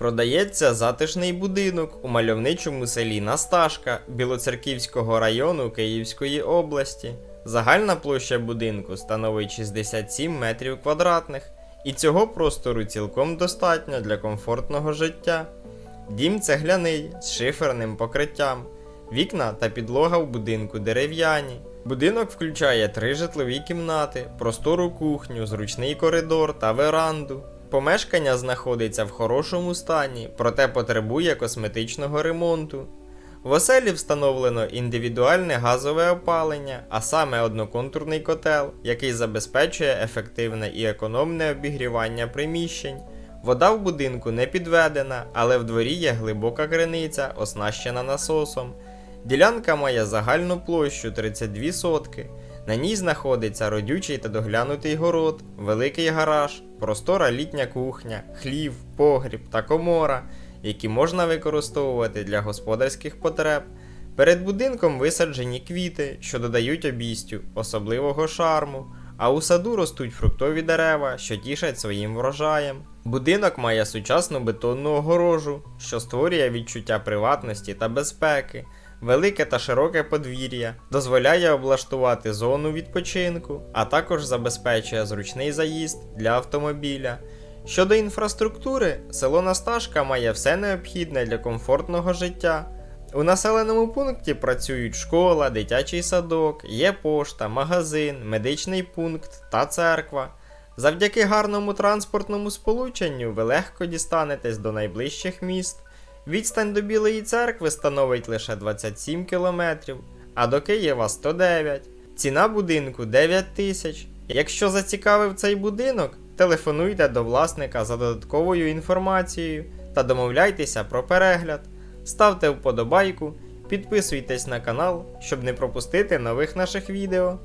Продається затишний будинок у мальовничому селі Насташка Білоцерківського району Київської області. Загальна площа будинку становить 67 метрів квадратних, і цього простору цілком достатньо для комфортного життя. Дім цегляний з шиферним покриттям. Вікна та підлога в будинку дерев'яні. Будинок включає три житлові кімнати, простору кухню, зручний коридор та веранду. Помешкання знаходиться в хорошому стані, проте потребує косметичного ремонту. В оселі встановлено індивідуальне газове опалення, а саме одноконтурний котел, який забезпечує ефективне і економне обігрівання приміщень. Вода в будинку не підведена, але в дворі є глибока криниця, оснащена насосом. Ділянка має загальну площу 32 сотки. На ній знаходиться родючий та доглянутий город, великий гараж, простора літня кухня, хлів, погріб та комора, які можна використовувати для господарських потреб. Перед будинком висаджені квіти, що додають обійстю особливого шарму, а у саду ростуть фруктові дерева, що тішать своїм врожаєм. Будинок має сучасну бетонну огорожу, що створює відчуття приватності та безпеки. Велике та широке подвір'я дозволяє облаштувати зону відпочинку, а також забезпечує зручний заїзд для автомобіля. Щодо інфраструктури, село Насташка має все необхідне для комфортного життя. У населеному пункті працюють школа, дитячий садок, є пошта, магазин, медичний пункт та церква. Завдяки гарному транспортному сполученню ви легко дістанетесь до найближчих міст. Відстань до Білої церкви становить лише 27 кілометрів, а до Києва 109. Ціна будинку 9 тисяч. Якщо зацікавив цей будинок, телефонуйте до власника за додатковою інформацією та домовляйтеся про перегляд. Ставте вподобайку, підписуйтесь на канал, щоб не пропустити нових наших відео.